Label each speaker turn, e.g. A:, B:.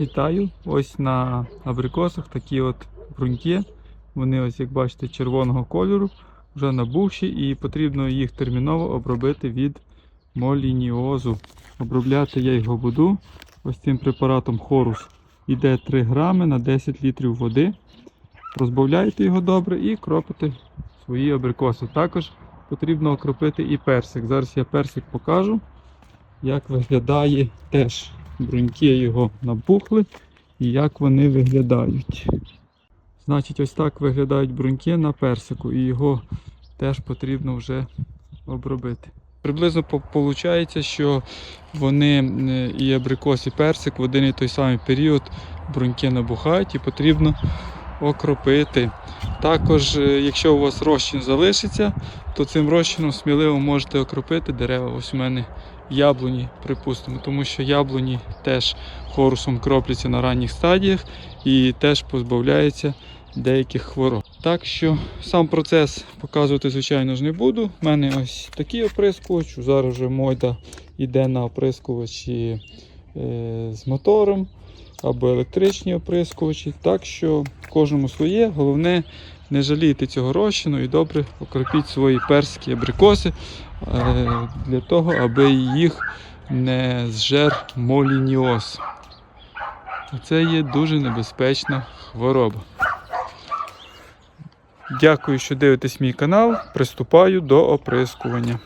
A: Вітаю! Ось на абрикосах такі от бруньки. Вони ось, як бачите, червоного кольору, вже набувші і потрібно їх терміново обробити від молініозу. Обробляти я його буду ось цим препаратом Хорус. Іде 3 грами на 10 літрів води. Розбавляйте його добре і кропите свої абрикоси. Також потрібно окропити і персик. Зараз я персик покажу, як виглядає теж. Бруньки його набухли і як вони виглядають. Значить, ось так виглядають бруньки на персику, і його теж потрібно вже обробити. Приблизно виходить, що вони е, і абрикос, і персик в один і той самий період бруньки набухають і потрібно окропити. Також, е, якщо у вас розчин залишиться, то цим розчином сміливо можете окропити дерева. Ось у мене яблуні, припустимо, тому що яблуні теж хорусом кропляться на ранніх стадіях і теж позбавляються деяких хвороб. Так що сам процес показувати, звичайно ж, не буду. У мене ось такий оприскувач. Зараз вже мойда йде на оприскувачі е, з мотором або електричні оприскувачі. Так що кожному своє. Головне не жалійте цього розчину і добре окропіть свої перські абрикоси е, для того, аби їх не зжер молініоз. Це є дуже небезпечна хвороба. Дякую, що дивитесь мій канал. Приступаю до оприскування.